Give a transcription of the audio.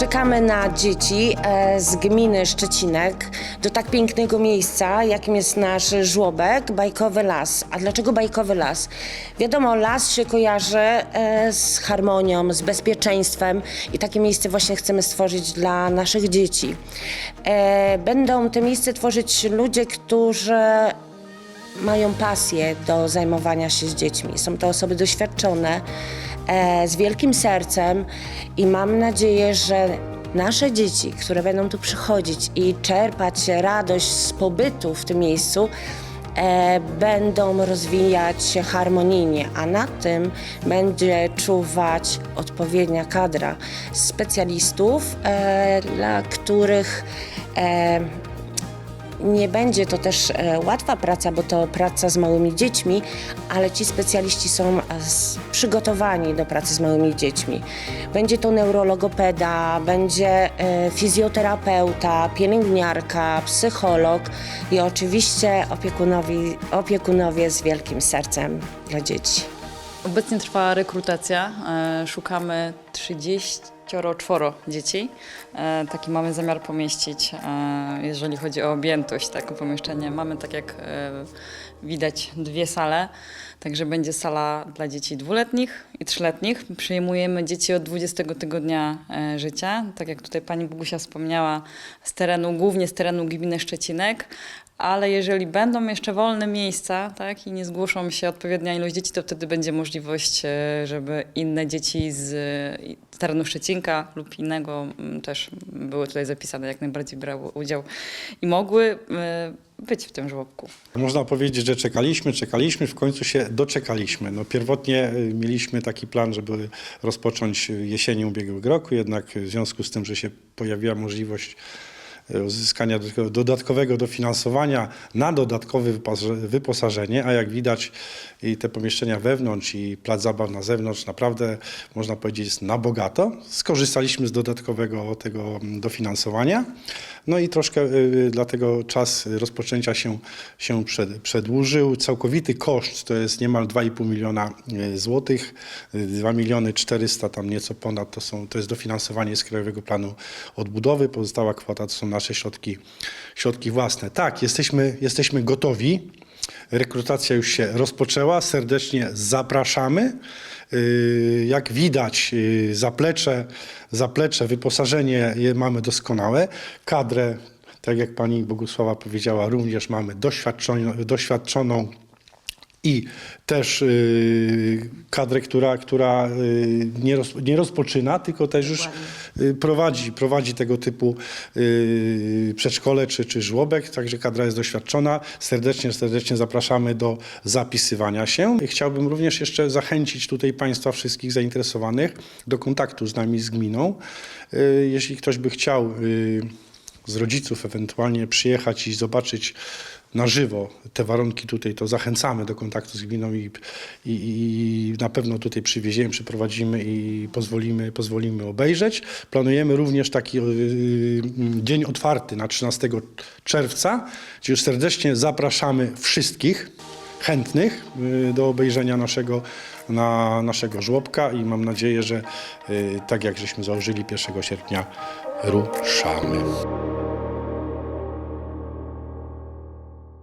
Czekamy na dzieci e, z gminy Szczecinek do tak pięknego miejsca, jakim jest nasz żłobek, Bajkowy Las. A dlaczego Bajkowy Las? Wiadomo, las się kojarzy e, z harmonią, z bezpieczeństwem i takie miejsce właśnie chcemy stworzyć dla naszych dzieci. E, Będą te miejsce tworzyć ludzie, którzy mają pasję do zajmowania się z dziećmi. Są to osoby doświadczone, z wielkim sercem i mam nadzieję, że nasze dzieci, które będą tu przychodzić i czerpać radość z pobytu w tym miejscu, e, będą rozwijać się harmonijnie, a na tym będzie czuwać odpowiednia kadra specjalistów, e, dla których e, nie będzie to też e, łatwa praca, bo to praca z małymi dziećmi, ale ci specjaliści są e, przygotowani do pracy z małymi dziećmi. Będzie to neurologopeda, będzie e, fizjoterapeuta, pielęgniarka, psycholog i oczywiście opiekunowi, opiekunowie z wielkim sercem dla dzieci. Obecnie trwa rekrutacja. Szukamy 30 cioro, czworo dzieci. E, taki mamy zamiar pomieścić, e, jeżeli chodzi o objętość tak, tego pomieszczenia. Mamy, tak jak e, widać, dwie sale, także będzie sala dla dzieci dwuletnich i trzyletnich. Przyjmujemy dzieci od 20 tygodnia życia, tak jak tutaj pani Bogusia wspomniała, z terenu, głównie z terenu gminy Szczecinek, ale jeżeli będą jeszcze wolne miejsca tak, i nie zgłoszą się odpowiednia ilość dzieci, to wtedy będzie możliwość, żeby inne dzieci z terenu Szczecinka lub innego m, też były tutaj zapisane, jak najbardziej brały udział i mogły e, być w tym żłobku. Można powiedzieć, że czekaliśmy, czekaliśmy, w końcu się doczekaliśmy. No, pierwotnie y, mieliśmy taki plan, żeby rozpocząć y, jesienią ubiegłego roku, jednak w związku z tym, że się pojawiła możliwość y, uzyskania do- dodatkowego dofinansowania na dodatkowe wyposażenie, a jak widać i te pomieszczenia wewnątrz i plac zabaw na zewnątrz naprawdę można powiedzieć jest na bogato. Skorzystaliśmy z dodatkowego tego mm, dofinansowania. No i troszkę y, dlatego czas rozpoczęcia się, się przed, przedłużył. Całkowity koszt to jest niemal 2,5 miliona y, złotych. Y, 2 miliony 400 tam nieco ponad to, są, to jest dofinansowanie z Krajowego Planu Odbudowy. Pozostała kwota to są nasze środki, środki własne. Tak, jesteśmy, jesteśmy gotowi. Rekrutacja już się rozpoczęła. Serdecznie zapraszamy. Yy, Jak widać, yy, zaplecze, zaplecze, wyposażenie mamy doskonałe. Kadrę, tak jak pani Bogusława powiedziała, również mamy doświadczoną, doświadczoną i też yy, kadrę, która, która yy, nie, roz, nie rozpoczyna, tylko też już yy, prowadzi, prowadzi tego typu przedszkole czy, czy żłobek, także kadra jest doświadczona. Serdecznie, serdecznie zapraszamy do zapisywania się. Chciałbym również jeszcze zachęcić tutaj Państwa wszystkich zainteresowanych do kontaktu z nami, z gminą. Jeśli ktoś by chciał z rodziców ewentualnie przyjechać i zobaczyć na żywo te warunki tutaj, to zachęcamy do kontaktu z gminą i, i, i na pewno tutaj przywieziemy, przyprowadzimy i pozwolimy, pozwolimy obejrzeć. Planujemy również taki yy, dzień otwarty na 13 czerwca, gdzie już serdecznie zapraszamy wszystkich chętnych yy, do obejrzenia naszego, na, naszego żłobka i mam nadzieję, że tak jak żeśmy założyli 1 sierpnia ruszamy.